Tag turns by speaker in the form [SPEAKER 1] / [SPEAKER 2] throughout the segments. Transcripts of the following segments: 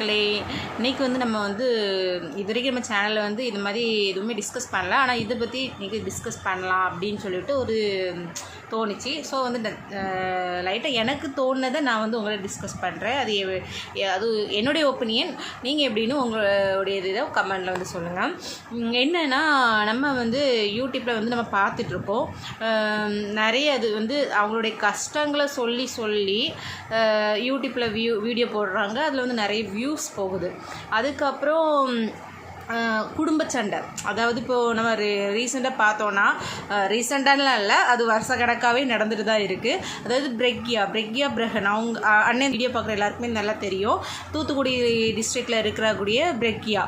[SPEAKER 1] மக்களே இன்னைக்கு வந்து நம்ம வந்து இது வரைக்கும் நம்ம சேனலில் வந்து இது மாதிரி எதுவுமே டிஸ்கஸ் பண்ணல. ஆனால் இதை பற்றி இன்றைக்கி டிஸ்கஸ் பண்ணலாம் அப்படின்னு சொல்லிட்டு ஒரு தோணுச்சு. ஸோ வந்து லைட்டாக எனக்கு தோணுனதை நான் வந்து உங்களை டிஸ்கஸ் பண்ணுறேன் அது எ- அது என்னுடைய ஒப்பீனியன் நீங்கள் எப்படின்னு உங்களுடைய இதை கமெண்டில் வந்து சொல்லுங்கள் என்னென்னா நம்ம வந்து யூடியூப்பில் வந்து நம்ம பார்த்துட்ருப்போம் நிறைய அது வந்து அவங்களுடைய கஷ்டங்களை சொல்லி சொல்லி யூடியூப்பில் வியூ வீடியோ போடுறாங்க. அதில் வந்து நிறைய வியூ வியூஸ் போகுது. அதுக்கப்புறம் குடும்ப சண்டை. அதாவது இப்போது நம்ம ரீ ரீசெண்டாக பார்த்தோன்னா ரீசெண்டாலாம் இல்லை அது வருஷ கணக்காகவே நடந்துட்டு தான் இருக்குது அதாவது பிரெக்யா பிரெக்யா பிரகன் அவங்க அண்ணன் வீடியோ பார்க்குற எல்லாருக்குமே நல்லா தெரியும். தூத்துக்குடி டிஸ்ட்ரிக்டில் இருக்கிறக்கூடிய பிரெக்யா.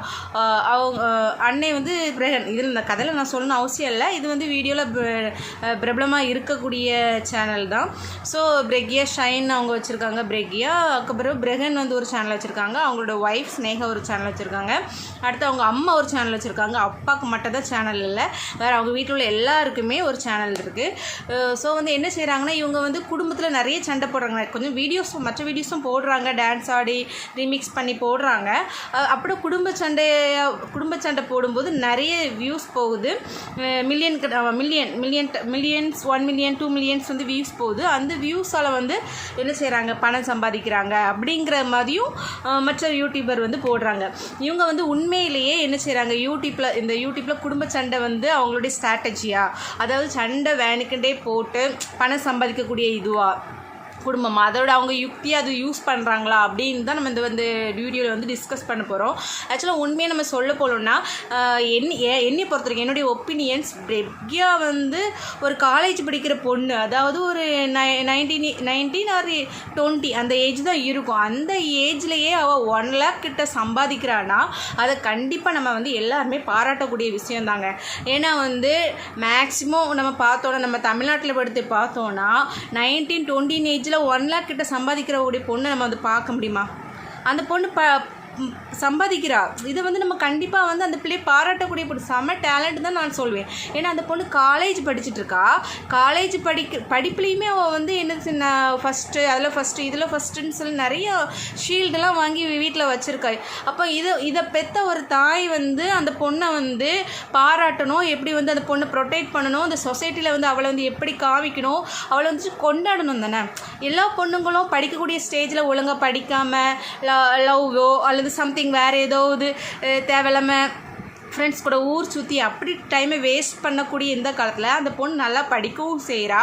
[SPEAKER 1] அவங்க அன்னை வந்து பிரகன் இதில் இந்த கதையில் நான் சொல்லணும் அவசியம் இல்லை. இது வந்து வீடியோவில் பிரபலமாக இருக்கக்கூடிய சேனல் தான். ஸோ பிரெக்யா ஷைன் அவங்க வச்சுருக்காங்க. பிரெக்யா அதுக்கப்புறம் பிரகன் வந்து ஒரு சேனல் வச்சுருக்காங்க. அவங்களோட ஒய்ஃப் ஸ்னேகா ஒரு சேனல் வச்சுருக்காங்க. அடுத்து அவங்க அம்மா ஒரு சேனல் வச்சுருக்காங்க. அப்பாவுக்கு மட்டும் தான் சேனல் இல்லை. வேறு அவங்க வீட்டில் உள்ள எல்லாருக்குமே ஒரு சேனல் இருக்குது ஸோ வந்து என்ன செய்கிறாங்கன்னா இவங்க வந்து குடும்பத்தில் நிறைய சண்டை போடுறாங்க. கொஞ்சம் வீடியோஸ் மற்ற வீடியோஸும் போடுறாங்க. டான்ஸ் ஆடி ரீமிக்ஸ் பண்ணி போடுறாங்க. அப்புறம் குடும்ப சண்டையை குடும்ப சண்டை போடும்போது நிறைய வியூஸ் போகுது. Million million million millions one million two millions வந்து வியூஸ் போகுது. அந்த வியூஸால் வந்து என்ன செய்கிறாங்க பணம் சம்பாதிக்கிறாங்க. அப்படிங்கிற மாதிரியும் மற்ற யூடியூபர் வந்து போடுறாங்க. இவங்க வந்து உண்மையிலேயே என்ன செய்கிறாங்க யூடியூப்பில் இந்த யூடியூப்பில் குடும்ப சண்டை வந்து அவங்களுடைய ஸ்ட்ராட்டஜியாக அதாவது சண்டை வேனுக்குண்டே போட்டு பணம் சம்பாதிக்கக்கூடிய இதுவாக குடும்பம்? அதோட அவங்க யுக்தியாக அது யூஸ் பண்ணுறாங்களா அப்படின்னு தான் நம்ம இந்த வந்து வீடியோவில் வந்து டிஸ்கஸ் பண்ண போகிறோம் ஆக்சுவலாக உண்மையை நம்ம சொல்ல போகணுன்னா என் என்னை பொறுத்த வரைக்கும் என்னுடைய ஒப்பீனியன்ஸ் பிரெக்யா வந்து ஒரு காலேஜ் படிக்கிற பொண்ணு அதாவது ஒரு நை நைன்டீன் நைன்டீன் ஆர் டுவெண்ட்டி அந்த ஏஜ் தான் இருக்கும். அந்த ஏஜ்லேயே அவள் ஒன் லேக் கிட்ட சம்பாதிக்கிறான்னா அதை கண்டிப்பாக நம்ம வந்து எல்லாருமே பாராட்டக்கூடிய விஷயம் தாங்க. ஏன்னா வந்து மேக்ஸிமம் நம்ம பார்த்தோன்னா நம்ம தமிழ்நாட்டில் படுத்து பார்த்தோன்னா நைன்டீன் டுவெண்ட்டின் ஏஜில் ஒன் லேக் கிட்ட சம்பாதிக்கிற ஒரு பொண்ணை நம்ம வந்து பார்க்க முடியுமா? அந்த பொண்ணு ப சம்பாதிக்கிறா. இதை வந்து நம்ம கண்டிப்பாக வந்து அந்த பிள்ளையை பாராட்டக்கூடிய பொண்ணு செம டேலண்ட் தான் நான் சொல்வேன். ஏன்னா அந்த பொண்ணு காலேஜ் படிச்சுட்டு இருக்கா காலேஜ் படிக்க படிப்புலேயுமே அவள் வந்து என்ன ஃபஸ்ட்டு அதில் ஃபஸ்ட்டு இதில் ஃபஸ்ட்டுன்னு சொல்லி நிறைய ஷீல்டெல்லாம் வாங்கி வீட்டில் வச்சுருக்கா. அப்போ இது இதை பெத்த ஒரு தாய் வந்து அந்த பொண்ணை வந்து பாராட்டணும் எப்படி வந்து அந்த பொண்ணை ப்ரொடெக்ட் பண்ணணும் அந்த சொசைட்டியில் வந்து அவளை வந்து எப்படி காமிக்கணும் அவளை வந்து கொண்டாடணும் தானே. எல்லா பொண்ணுங்களும் படிக்கக்கூடிய ஸ்டேஜில் ஒழுங்காக படிக்காமல் லவ்வோ அல்லது சம்திங் வேறு ஏதோ இது தேவையில்லாமல் ஃப்ரெண்ட்ஸ் கூட ஊர் சுற்றி அப்படி டைமை வேஸ்ட் பண்ணக்கூடிய இந்த காலத்தில் அந்த பொண்ணு நல்லா படிக்கவும் செய்கிறா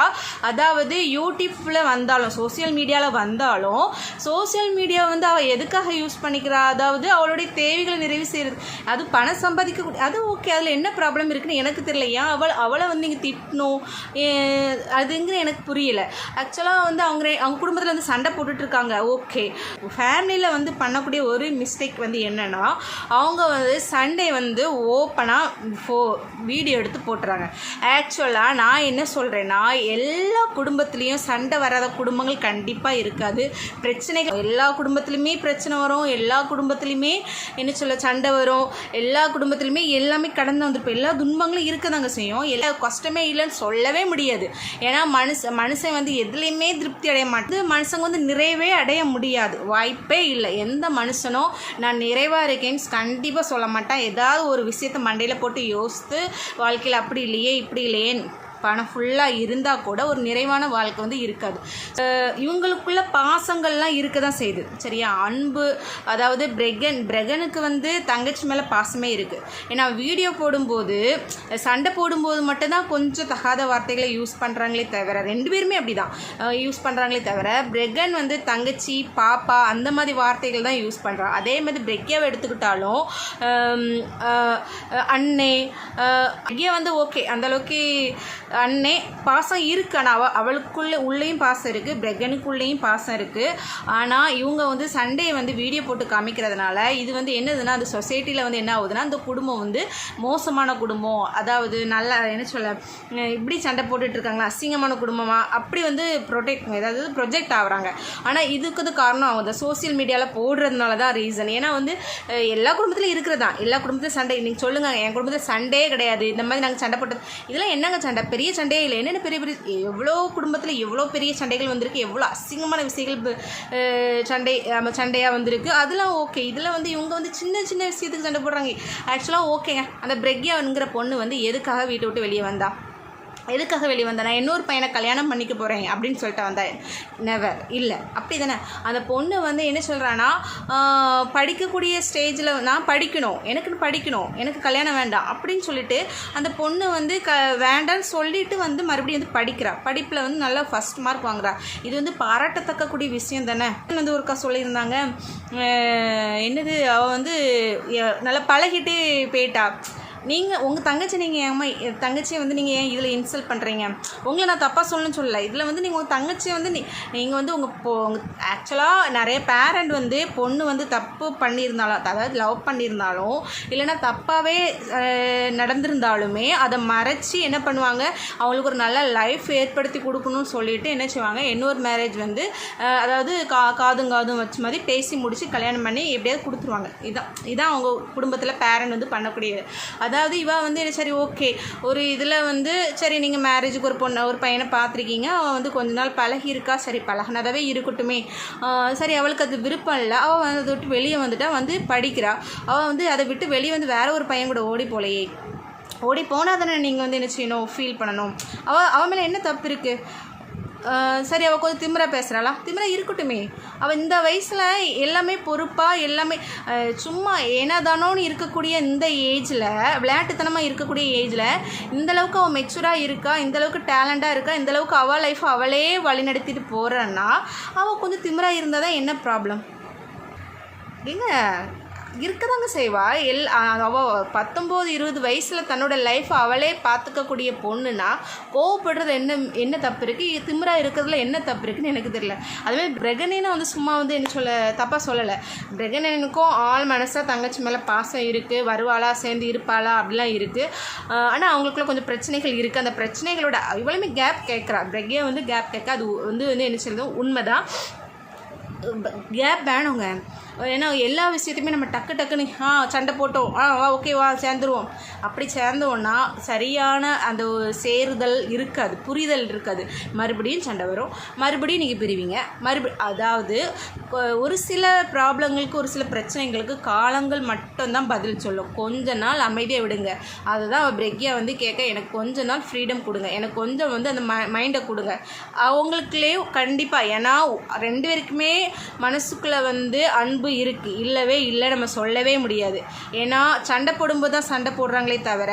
[SPEAKER 1] அதாவது யூடியூப்பில் வந்தாலும் சோஷியல் மீடியாவில் வந்தாலும் சோஷியல் மீடியா வந்து அவள் எதுக்காக யூஸ் பண்ணிக்கிறா? அதாவது அவளுடைய தேவைகளை நிறைவு செய்கிறது அது பணம் சம்பாதிக்கக்கூடிய அது ஓகே அதில் என்ன ப்ராப்ளம் இருக்குன்னு எனக்கு தெரியல. ஏன் அவள் அவளை வந்து இங்கே திட்டணும்? அதுங்கிற எனக்கு புரியல. ஆக்சுவலாக வந்து அவங்க அவங்க குடும்பத்தில் வந்து சண்டை போட்டுட்ருக்காங்க. ஓகே ஃபேமிலியில் வந்து பண்ணக்கூடிய ஒரு மிஸ்டேக் வந்து என்னென்னா அவங்க வந்து சண்டே வந்து ஓப்பனாக ஃபோ வீடியோ எடுத்து போட்டுறாங்க. ஆக்சுவலாக நான் என்ன சொல்கிறேன்னா எல்லா குடும்பத்துலேயும் சண்டை வராத குடும்பங்கள் கண்டிப்பாக இருக்காது. பிரச்சனைகள் எல்லா குடும்பத்துலேயுமே பிரச்சனை வரும். எல்லா குடும்பத்துலேயுமே என்ன சொல்ல சண்டை வரும். எல்லா குடும்பத்துலேயுமே எல்லாமே கடந்து வந்திருப்போம். எல்லா துன்பங்களும் இருக்க தாங்க செய்யும். எல்லா கஷ்டமே இல்லைன்னு சொல்லவே முடியாது. ஏன்னா மனுஷ மனுஷன் வந்து எதுலேயுமே திருப்தி அடைய மாட்டேது மனுஷங்க வந்து நிறைவே அடைய முடியாது. வாய்ப்பே இல்லை. எந்த மனுஷனும் நான் நிறைவாக இருக்கேன்னு கண்டிப்பாக சொல்ல மாட்டேன். ஏதாவது ஒரு விஷயத்தை மண்டையில் போட்டு யோசித்து வாழ்க்கையில் அப்படி இல்லையே இப்படி இல்லையேன்னு பணம் ஃபுல்லாக இருந்தால் கூட ஒரு நிறைவான வாழ்க்கை வந்து இருக்காது. இவங்களுக்குள்ள பாசங்கள்லாம் இருக்க தான் செய்யுது. சரியா? அன்பு அதாவது பிரெகன் பிரெகனுக்கு வந்து தங்கச்சி மேலே பாசமே இருக்குது ஏன்னா வீடியோ போடும்போது சண்டை போடும்போது மட்டும்தான் கொஞ்சம் தகாத வார்த்தைகளை யூஸ் பண்ணுறாங்களே தவிர ரெண்டு பேருமே அப்படி தான் யூஸ் பண்ணுறாங்களே தவிர பிரெகன் வந்து தங்கச்சி பாப்பா அந்த மாதிரி வார்த்தைகள் தான் யூஸ் பண்ணுறான் அதே மாதிரி பிரெக்கியாவை எடுத்துக்கிட்டாலும் அண்ணே பிரெக்கியா வந்து ஓகே அந்தளவுக்கு அண்ணே பாசம் இருக்கு ஆனால் அவளுக்குள்ளே உள்ளேயும் பாசம் இருக்குது பிரெகனுக்குள்ளேயும் பாசம் இருக்குது ஆனால் இவங்க வந்து சண்டே வந்து வீடியோ போட்டு காமிக்கிறதுனால இது வந்து என்னதுன்னா அந்த சொசைட்டியில் வந்து என்ன ஆகுதுன்னா அந்த குடும்பம் வந்து மோசமான குடும்பம். அதாவது நல்லா என்ன சொல்ல இப்படி சண்டை போட்டுட்ருக்காங்களா அசிங்கமான குடும்பமாக அப்படி வந்து ப்ரொடெக்ட் ஏதாவது ப்ரொஜெக்ட் ஆகுறாங்க. ஆனால் இதுக்கு வந்து காரணம் அவங்க சோஷியல் மீடியாவில் போடுறதுனால தான் ரீசன் ஏன்னா வந்து எல்லா குடும்பத்திலும் இருக்கிறது தான். எல்லா குடும்பத்துலையும் சண்டை நீங்கள் சொல்லுங்கள் என் குடும்பத்தில் சண்டே கிடையாது. இந்த மாதிரி நாங்கள் சண்டை போட்டது இதெல்லாம் என்னங்க சண்டை? பெரிய பெரிய சண்டையே இல்லை என்னென்ன பெரிய பெரிய எவ்வளோ குடும்பத்தில் எவ்வளோ பெரிய சண்டைகள் வந்திருக்கு எவ்வளோ அசிங்கமான விஷயங்கள் சண்டை நம்ம சண்டையாக வந்திருக்கு. அதெல்லாம் ஓகே இதில் வந்து இவங்க வந்து சின்ன சின்ன விஷயத்துக்கு சண்டை போடுறாங்க. ஆக்சுவலாக ஓகேங்க அந்த பிரக்யாங்கிற பொண்ணு வந்து எதுக்காக வீட்டை விட்டு வெளியே வந்தா? எதுக்காக வெளியே வந்தேன்? நான் இன்னொரு பையனை கல்யாணம் பண்ணிக்க போகிறேன் அப்படின்னு சொல்லிட்டு வந்தேன். நெவர் இல்லை. அப்படி தானே அந்த பொண்ணு வந்து என்ன சொல்கிறான்னா படிக்கக்கூடிய ஸ்டேஜில் நான் படிக்கணும். எனக்குன்னு படிக்கணும். எனக்கு கல்யாணம் வேண்டாம். அப்படின்னு சொல்லிட்டு அந்த பொண்ணு வந்து க வேண்டான்னு சொல்லிட்டு வந்து மறுபடியும் வந்து படிக்கிறா. படிப்பில் வந்து நல்லா ஃபஸ்ட் மார்க் வாங்குறா. இது வந்து பாராட்டத்தக்கக்கூடிய விஷயம் தானே? வந்து ஒருக்கா சொல்லியிருந்தாங்க என்னது? அவள் வந்து நல்லா பழகிட்டு போயிட்டா. நீங்கள் உங்கள் தங்கச்சி நீங்கள் ஏமா தங்கச்சியை வந்து நீங்கள் ஏன் இதில் இன்சல்ட் பண்ணுறீங்க உங்களை நான் தப்பாக சொல்லணும்னு சொல்லலை. இதில் வந்து நீங்கள் உங்கள் தங்கச்சியை வந்து நீ நீங்கள் வந்து உங்கள் போ உங்கள் ஆக்சுவலாக நிறைய பேரண்ட் வந்து பொண்ணு வந்து தப்பு பண்ணியிருந்தாலும் அதாவது லவ் பண்ணியிருந்தாலும் இல்லைன்னா தப்பாகவே நடந்திருந்தாலுமே அதை மறைச்சி என்ன பண்ணுவாங்க? அவங்களுக்கு ஒரு நல்ல லைஃப் ஏற்படுத்தி கொடுக்கணும்னு சொல்லிட்டு என்ன செய்வாங்க? இன்னொரு மேரேஜ் வந்து அதாவது கா காதும் காதும் வச்சு மாதிரி பேசி முடித்து கல்யாணம் பண்ணி எப்படியாவது கொடுத்துருவாங்க. இதான் இதான் அவங்க குடும்பத்தில் பேரண்ட் வந்து பண்ணக்கூடியது அதான் அதாவது இவா வந்து என்ன சரி ஓகே ஒரு இதில் வந்து சரி நீங்கள் மேரேஜுக்கு ஒரு பொண்ணை ஒரு பையனை பார்த்துருக்கீங்க. அவன் வந்து கொஞ்ச நாள் பழகி இருக்கா சரி பழகினதாகவே இருக்கட்டுமே. சரி அவளுக்கு அது விருப்பம் இல்லை. அவள் வந்து அதை விட்டு வெளியே வந்துட்டா வந்து படிக்கிறா. அவள் வந்து அதை விட்டு வெளியே வந்து வேற ஒரு பையன் கூட ஓடி போலையே. ஓடி போனால் தானே நீங்கள் வந்து என்ன செய்யணும் ஃபீல் பண்ணணும். அவள் அவன் மேலே என்ன தப்பு இருக்குது சரி அவள் கொஞ்சம் திமிரா பேசுகிறாளா திமிரா இருக்கட்டுமே. அவள் இந்த வயசில் எல்லாமே பொறுப்பாக எல்லாமே சும்மா ஏனாதானோன்னு இருக்கக்கூடிய இந்த ஏஜில் விளையாட்டுத்தனமாக இருக்கக்கூடிய ஏஜில் இந்தளவுக்கு அவள் மெச்சூராக இருக்கா இந்தளவுக்கு டேலண்ட்டாக இருக்கா இந்த அளவுக்கு அவள் லைஃப் அவளே வழிநடத்திட்டு போகிறான்னா அவள் கொஞ்சம் திமிரா இருந்தால் தான் என்ன ப்ராப்ளம் ஏங்க இருக்கதாங்க செய்வா. எல் அவள் பத்தொம்போது இருபது வயசில் தன்னோட லைஃப் அவளே பார்த்துக்கக்கூடிய பொண்ணுனா கோவப்படுறது என்ன என்ன தப்பு இருக்குது திமிரா இருக்கிறதுல என்ன தப்பு இருக்குன்னு எனக்கு தெரியல. அதுமாதிரி பிரகனேன்னு வந்து சும்மா வந்து என்ன சொல்ல தப்பாக சொல்லலை. பிரகனனுக்கும் ஆள் மனசாக தங்கச்சி மேலே பாசம் இருக்குது வருவாளா சேர்ந்து இருப்பாளா அப்படிலாம் இருக்குது ஆனால் அவங்களுக்குள்ள கொஞ்சம் பிரச்சனைகள் இருக்குது அந்த பிரச்சனைகளோட இவ்வளவுமே கேப் கேட்குறா. பிரகே வந்து கேப் கேட்க அது வந்து வந்து என்ன சொல்லுது உண்மைதான். கேப் வேணுங்க. ஏன்னா எல்லா விஷயத்தையுமே நம்ம டக்கு டக்குன்னு ஆ சண்டை போட்டோம். ஆ வா ஓகே வா சேர்ந்துருவோம். அப்படி சேர்ந்தோன்னா சரியான அந்த ஒரு சேருதல் இருக்காது புரிதல் இருக்காது. மறுபடியும் சண்டை வரும். மறுபடியும் நீங்கள் பிரிவீங்க. மறுபடி அதாவது ஒரு சில ப்ராப்ளங்களுக்கு ஒரு சில பிரச்சனைகளுக்கு காலங்கள் மட்டும்தான் பதில் சொல்லும். கொஞ்ச நாள் அமைதியாக விடுங்க. அதுதான் அவள் பிரக்யா வந்து கேட்க எனக்கு கொஞ்ச நாள் ஃப்ரீடம் கொடுங்க. எனக்கு கொஞ்சம் வந்து அந்த ம மைண்டை கொடுங்க. அவங்களுக்குள்ளேயும் கண்டிப்பாக ஏன்னா ரெண்டு பேருக்குமே மனசுக்குள்ளே வந்து அன்பு இருக்குது இல்லவே இல்லை நம்ம சொல்லவே முடியாது. ஏன்னா சண்டை போடும்போது தான் சண்டை போடுறாங்களே தவிர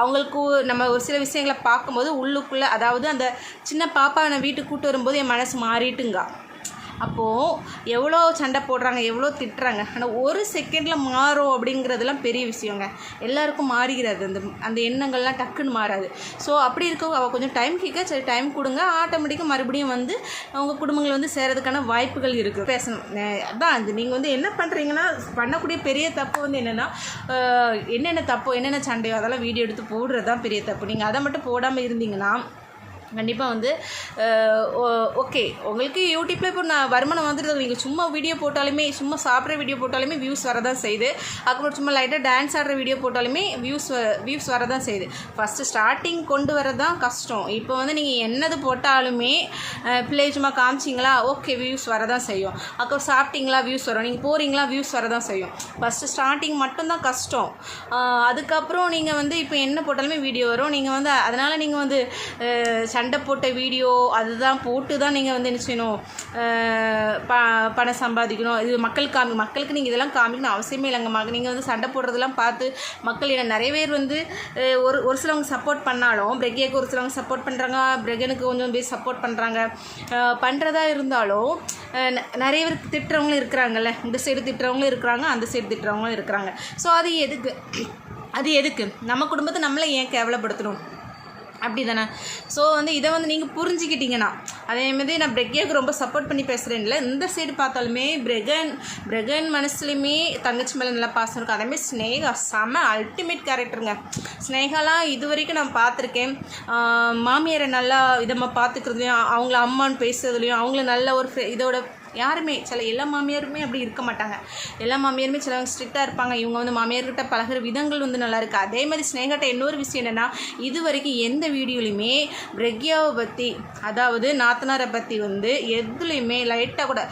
[SPEAKER 1] அவங்களுக்கு நம்ம ஒரு சில விஷயங்களை பார்க்கும்போது உள்ளுக்குள்ளே அதாவது அந்த சின்ன பாப்பாவை நான் வீட்டுக்கு கூப்பிட்டு வரும்போது என் மனசு மாறிட்டுங்க. அப்போது எவ்வளோ சண்டை போடுறாங்க எவ்வளோ திட்டுறாங்க ஆனால் ஒரு செகண்டில் மாறும் அப்படிங்கிறதுலாம் பெரிய விஷயங்க. எல்லாருக்கும் மாறுகிறது. அந்த அந்த எண்ணங்கள்லாம் டக்குன்னு மாறாது. ஸோ அப்படி இருக்க அவள் கொஞ்சம் டைம் கேட்க சரி டைம் கொடுங்க. ஆட்டோமேட்டிக்காக மறுபடியும் வந்து அவங்க குடும்பங்கள் வந்து சேரதுக்கான வாய்ப்புகள் இருக்குது பேசணும். அதான் அது நீங்கள் வந்து என்ன பண்ணுறீங்கன்னா பண்ணக்கூடிய பெரிய தப்பு வந்து என்னென்னா என்னென்ன தப்போ என்னென்ன சண்டையோ அதெல்லாம் வீடியோ எடுத்து போடுறது தான் பெரிய தப்பு. நீங்கள் அதை மட்டும் போடாமல் இருந்தீங்கன்னா கண்டிப்பாக வந்து ஓகே உங்களுக்கு யூடியூப்பில் இப்போ நான் வருமானம் வந்துடுது நீங்கள் சும்மா வீடியோ போட்டாலுமே சும்மா சாப்பிட்ற வீடியோ போட்டாலுமே வியூஸ் வரதான் செய்யுது. அதுக்கப்புறம் சும்மா லைட்டாக டான்ஸ் ஆடுற வீடியோ போட்டாலுமே வியூஸ் வியூஸ் வரதான் செய்யுது. ஃபஸ்ட்டு ஸ்டார்டிங் கொண்டு வரது தான் கஷ்டம். இப்போ வந்து நீங்கள் என்னது போட்டாலுமே பிள்ளை சும்மா காமிச்சிங்களா? ஓகே வியூஸ் வரதான் செய்யும். அப்புறம் சாப்பிட்டீங்களா? வியூஸ் வரும். நீங்கள் போகிறீங்களா வியூஸ் வரதான் செய்யும். ஃபஸ்ட்டு ஸ்டார்டிங் மட்டும்தான் கஷ்டம். அதுக்கப்புறம் நீங்கள் வந்து இப்போ என்ன போட்டாலுமே வீடியோ வரும். நீங்கள் வந்து அதனால் நீங்கள் வந்து சண்டை போட்ட வீடியோ அதுதான் போட்டு தான் நீங்கள் வந்து என்ன செய்யணும் ப பணம் சம்பாதிக்கணும். இது மக்கள் காமி மக்களுக்கு நீங்கள் இதெல்லாம் காமிக்கணும் அவசியமே இல்லைங்க மக. நீங்கள் வந்து சண்டை போடுறதெல்லாம் பார்த்து மக்கள் என்ன நிறைய பேர் வந்து ஒரு ஒரு சிலவங்க சப்போர்ட் பண்ணாலும் பிரெகியாக்கு ஒரு சிலவங்க சப்போர்ட் பண்ணுறாங்க பிரகனுக்கு கொஞ்சம் பேர் சப்போர்ட் பண்ணுறாங்க பண்ணுறதா இருந்தாலும் நிறைய பேர் திட்டுறவங்களும் இருக்கிறாங்கல்ல. இந்த சைடு திட்டுறவங்களும் இருக்கிறாங்க அந்த சைடு திட்டுறவங்களும் இருக்கிறாங்க. ஸோ அது எதுக்கு? அது எதுக்கு? நம்ம குடும்பத்தை நம்மளை ஏன் கேவலப்படுத்தணும்? அப்படி தானே ஸோ வந்து இதை வந்து நீங்கள் புரிஞ்சுக்கிட்டீங்கன்னா அதே மாதிரி நான் பிரக்யாவுக்கு ரொம்ப சப்போர்ட் பண்ணி பேசுகிறேன்ல இந்த சைடு பார்த்தாலுமே பிரகன் பிரகன் மனசுலையுமே தங்கச்சி மேலே நல்லா பாசம் இருக்கும். அதேமாதிரி ஸ்னேகா செம அல்டிமேட் கேரக்டருங்க ஸ்னேகாலாம் இது வரைக்கும் நான் பார்த்துருக்கேன். மாமியாரை நல்லா இதமாக பார்த்துக்கிறதுலையும் அவங்கள அம்மான்னு பேசுறதுலையும் அவங்கள நல்ல ஒரு இதோட யாருமே சில எல்லா மாமியாருமே அப்படி இருக்க மாட்டாங்க. எல்லா மாமியாருமே சிலவங்க ஸ்ட்ரிக்டாக இருப்பாங்க. இவங்க வந்து மாமியார்கிட்ட பழகிற விதங்கள் வந்து நல்லா இருக்குது அதே மாதிரி ஸ்னேகட்ட இன்னொரு விஷயம் என்னென்னா இது வரைக்கும் எந்த வீடியோலையுமே பிரக்யாவை பற்றி அதாவது நாத்தனாரை பற்றி வந்து எதுலேயுமே லைட்டாக கூட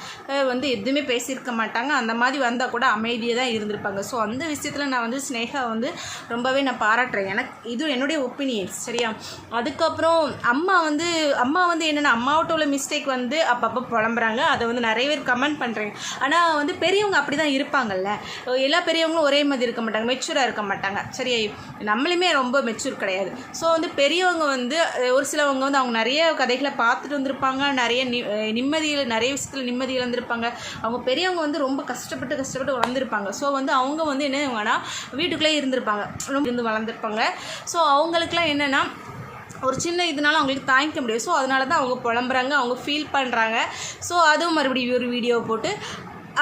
[SPEAKER 1] வந்து எதுவுமே பேசியிருக்க மாட்டாங்க. அந்த மாதிரி வந்தால் கூட அமைதியாக தான் இருந்திருப்பாங்க. ஸோ அந்த விஷயத்தில் நான் வந்து ஸ்னேகா வந்து ரொம்பவே நான் பாராட்டுறேன். எனக்கு இது என்னுடைய ஒப்பீனியன்ஸ் சரியா? அதுக்கப்புறம் அம்மா வந்து அம்மா வந்து என்னென்னா அம்மாவோட உள்ள மிஸ்டேக் வந்து அப்பப்போ புலம்புறாங்க. அதை வந்து நிறைய நிறைய பேர் கமெண்ட் பண்ணுறேன் ஆனால் வந்து பெரியவங்க அப்படி தான் இருப்பாங்கல்ல. எல்லா பெரியவங்களும் ஒரே மாதிரி இருக்க மாட்டாங்க மெச்சூராக இருக்க மாட்டாங்க. சரி நம்மளுமே ரொம்ப மெச்சூர் கிடையாது. ஸோ வந்து பெரியவங்க வந்து ஒரு சிலவங்க வந்து அவங்க நிறைய கதைகளை பார்த்துட்டு வந்திருப்பாங்க நிறைய நி நிம்மதியில் நிறைய விஷயத்தில் நிம்மதி இழந்திருப்பாங்க அவங்க பெரியவங்க வந்து ரொம்ப கஷ்டப்பட்டு கஷ்டப்பட்டு வளர்ந்துருப்பாங்க. ஸோ வந்து அவங்க வந்து என்னன்னா வீட்டுக்குள்ளே இருந்திருப்பாங்க. ரொம்ப இருந்து வளர்ந்துருப்பாங்க. ஸோ அவங்களுக்குலாம் என்னென்னா ஒரு சின்ன இதனால அவங்களுக்கு தாங்கிக்க முடியாது. ஸோ அதனால தான் அவங்க புலம்புறாங்க அவங்க ஃபீல் பண்ணுறாங்க ஸோ அதுவும் மறுபடியும் ஒரு வீடியோ போட்டு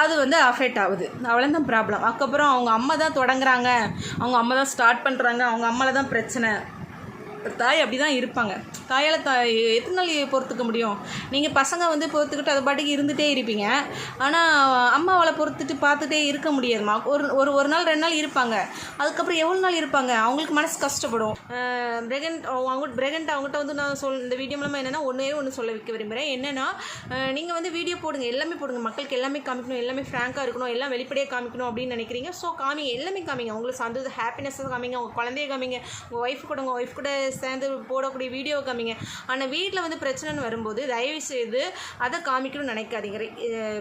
[SPEAKER 1] அது வந்து அஃபெக்ட் ஆகுது. அவ்வளோதான் ப்ராப்ளம் அதுக்கப்புறம் அவங்க அம்மா தான் தொடங்குறாங்க. அவங்க அம்மா தான் ஸ்டார்ட் பண்ணுறாங்க அவங்க அம்மாவில் தான் பிரச்சனை. தாய் அப்படி தான் இருப்பாங்க. தாயால் தாய் எத்தனை நாள் பொறுத்துக்க முடியும்? நீங்கள் பசங்க வந்து பொறுத்துக்கிட்டு அது பாட்டுக்கு இருந்துகிட்டே இருப்பீங்க. ஆனால் அம்மாவால் பொறுத்துட்டு பார்த்துட்டே இருக்க முடியாதுமா ஒரு ஒரு ஒரு நாள் ரெண்டு நாள் இருப்பாங்க. அதுக்கப்புறம் எவ்வளோ நாள் இருப்பாங்க? அவங்களுக்கு மனசு கஷ்டப்படும். பிரெகண்ட் அவங்க பிரெகண்ட் அவங்ககிட்ட வந்து நான் சொல் இந்த வீடியோ மூலமாக என்னென்னா ஒன்றே ஒன்று சொல்ல வைக்க விரும்புகிறேன் என்னென்னா நீங்கள் வந்து வீடியோ போடுங்க. எல்லாமே போடுங்க. மக்களுக்கு எல்லாமே காமிக்கணும். எல்லாமே ஃப்ராங்காக இருக்கணும். எல்லாம் வெளிப்படையாக காமிக்கணும் அப்படின்னு நினைக்கிறீங்க. ஸோ காமிங்க. எல்லாமே காமிங்க. உங்களுக்கு சந்தோஷம் ஹாப்பினஸ் காமிங்க. உங்கள் குழந்தைய காமிங்க. உங்கள் ஒய்ஃப் கூட உங்கள் ஒய்ஃப் கூட சேர்ந்து போடக்கூடிய வீடியோ காமிங்க. ஆனால் வீட்டில் வந்து பிரச்சனைன்னு வரும்போது தயவு செய்து அதை காமிக்கணும்னு நினைக்காதீங்க. ரெ-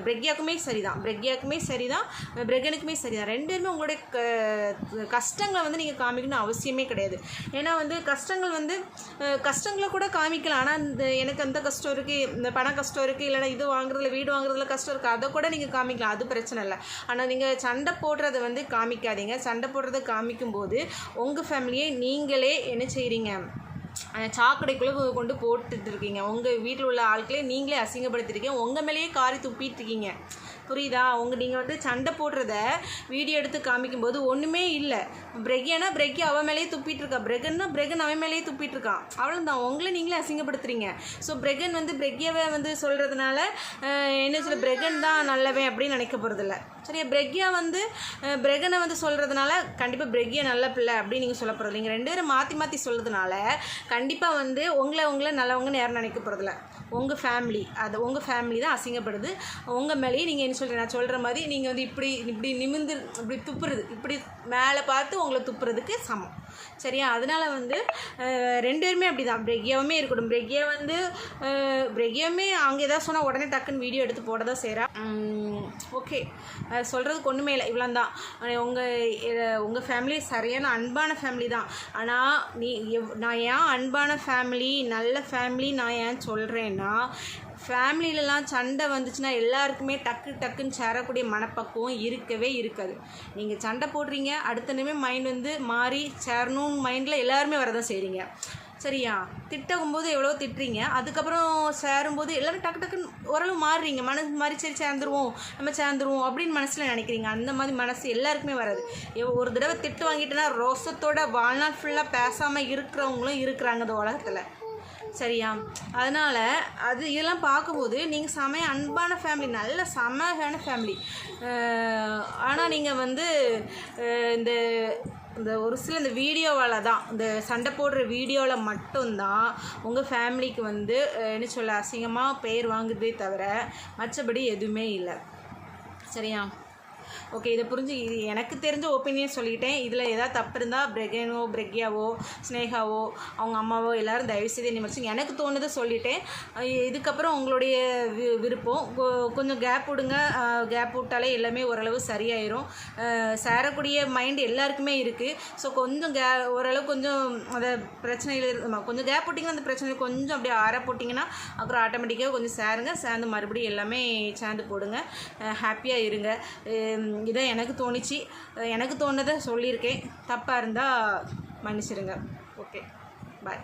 [SPEAKER 1] பிரக்யாக்குமே சரிதான். பிரக்யாக்குமே சரிதான். பிரகனுக்குமே சரிதான். ரெண்டு பேருமே உங்களுடைய க- கஷ்டங்களை வந்து நீங்கள் காமிக்கணும் அவசியமே கிடையாது. ஏன்னா வந்து கஷ்டங்கள் வந்து கஷ்டங்களை கூட காமிக்கலாம். ஆனால் இந்த எனக்கு அந்த கஷ்டம் இருக்குது இந்த பண கஷ்டம் இருக்குது இல்லைனா இது வாங்குறதுல வீடு வாங்குறதுல கஷ்டம் இருக்குது அதை கூட நீங்கள் காமிக்கலாம். அது பிரச்சனை இல்லை. ஆனால் நீங்கள் சண்டை போடுறத வந்து காமிக்காதீங்க. சண்டை போடுறத காமிக்கும்போது உங்கள் ஃபேமிலியை நீங்களே என்ன செய்கிறீங்க சாக்கடைக்குள்ளே கொண்டு போட்டுட்டு இருக்கீங்க. உங்கள் வீட்டில் உள்ள ஆட்களே நீங்களே அசிங்கப்படுத்திருக்கீங்க. உங்கள் மேலேயே காரி துப்பிட்டு இருக்கீங்க. புரியுதா? உங்கள் நீங்கள் வந்து சண்டை போடுறத வீடியோ எடுத்து காமிக்கும்போது ஒன்றுமே இல்லை. பிரெக்கியானா பிரெக்கி அவன் மேலேயே துப்பிட்டு இருக்கா. பிரெகன்னா பிரெகன் அவன் மேலேயே துப்பிட்டு இருக்கான் அவ்வளோதான் உங்களை நீங்களே அசிங்கப்படுத்துறீங்க. ஸோ பிரெகன் வந்து பிரெக்கியாவை வந்து சொல்கிறதுனால என்ன சொல்ல பிரெகன் தான் நல்லவன் அப்படின்னு நினைக்க போகிறதில்ல சரியா? பிரெக்யா வந்து அஹ், பிரெகனை வந்து சொல்கிறதுனால கண்டிப்பாக பிரெக்யா நல்ல பிள்ளை அப்படின்னு நீங்கள் சொல்ல போகிறது நீங்கள் ரெண்டு பேரும் மாற்றி மாற்றி சொல்கிறதுனால கண்டிப்பாக வந்து உங்களை உங்களை நல்லவங்கன்னு யாரும் நினைக்க போகிறதில்ல உங்கள் ஃபேமிலி அது உங்கள் ஃபேமிலி தான் அசிங்கப்படுது. உங்கள் மேலேயே நீங்கள் என்ன சொல்கிறேன் நான் சொல்கிற மாதிரி நீங்கள் வந்து இப்படி இப்படி நிமிந்து இப்படி துப்புறது. இப்படி மேலே பார்த்து உங்களை துப்புறதுக்கு சமம். சரியா? அதனால வந்து ரெண்டு பேருமே அப்படி தான் பிரெக்யாவுமே இருக்கட்டும். பிரெக்யா வந்து அஹ், அங்கே ஏதாவது சொன்னால் உடனே டக்குன்னு வீடியோ எடுத்து போட தான் செய்கிறா ஓகே சொல்கிறதுக்கு ஒன்றுமே இல்லை. இவ்வளோ தான் உங்கள் உங்கள் ஃபேமிலி சரியான அன்பான ஃபேமிலி தான். ஆனால் நீ எவ் நான் ஏன் அன்பான ஃபேமிலி நல்ல ஃபேமிலி நான் ஏன் சொல்கிறேன்னா ஃபேமிலியிலலாம் சண்டை வந்துச்சுன்னா எல்லாருக்குமே டக்கு டக்குன்னு சேரக்கூடிய மனப்பக்குவம் இருக்கவே இருக்காது. நீங்கள் சண்டை போடுறீங்க அடுத்த நிமிஷம் மைண்ட் வந்து மாறி சேரணும் மைண்டில் எல்லாருமே வரதான் செய்கிறீங்க சரியா? திட்டகும்போது எவ்வளோ திட்டுறீங்க அதுக்கப்புறம் சேரும்போது எல்லோரும் டக்கு டக்குன்னு ஓரளவு மாறுறீங்க. மனசு மாதிரி சரி சேர்ந்துருவோம் நம்ம சேர்ந்துருவோம் அப்படின்னு மனசில் நினைக்கிறீங்க. அந்த மாதிரி மனசு எல்லாருக்குமே வராது. எவ்- ஒரு தடவை திட்டு வாங்கிட்டேன்னா ரோசத்தோட வாழ்நாள் ஃபுல்லாக பேசாமல் இருக்கிறவங்களும் இருக்கிறாங்க இந்த உலகத்தில். சரியா? அதனால் அது இதெல்லாம் பார்க்கும்போது நீங்கள் செமைய அன்பான ஃபேமிலி நல்ல செமையான ஃபேமிலி ஆனால் நீங்கள் வந்து இந்த இந்த ஒரு சில இந்த வீடியோவால் தான் இந்த சண்டை போடுற வீடியோவில் மட்டும்தான் உங்கள் ஃபேமிலிக்கு வந்து என்ன சொல்ல அசிங்கமாக பெயர் வாங்குதே தவிர மற்றபடி எதுவுமே இல்லை. சரியா? ஓகே இதை புரிஞ்சு இது எனக்கு தெரிஞ்ச ஒப்பீனியன் சொல்லிட்டேன். இதில் ஏதாவது தப்பு இருந்தால் பிரகேனோ பிரக்யாவோ ஸ்னேகாவோ அவங்க அம்மாவோ எல்லாரும் தயவுசெய்து செய்து நிமிஷம் எனக்கு தோணுதை சொல்லிட்டேன். இதுக்கப்புறம் உங்களுடைய வி விருப்பம். கொஞ்சம் கேப் விடுங்க. கேப் விட்டாலே எல்லாமே ஓரளவு சரியாயிரும். சேரக்கூடிய மைண்ட் எல்லாருக்குமே இருக்குது ஸோ கொஞ்சம் கே ஓரளவு கொஞ்சம் அந்த பிரச்சனையில் கொஞ்சம் கேப் விட்டிங்கன்னா அந்த பிரச்சனை கொஞ்சம் அப்படியே ஆற போட்டிங்கன்னா அப்புறம் ஆட்டோமேட்டிக்காக கொஞ்சம் சேருங்க. சேர்ந்து மறுபடியும் எல்லாமே சேர்ந்து போடுங்க. ஹாப்பியாக இருங்க. இதை எனக்கு தோணுச்சு. எனக்கு தோணுதை சொல்லியிருக்கேன். தப்பாக இருந்தால் மன்னிச்சிடுங்க ஓகே பாய்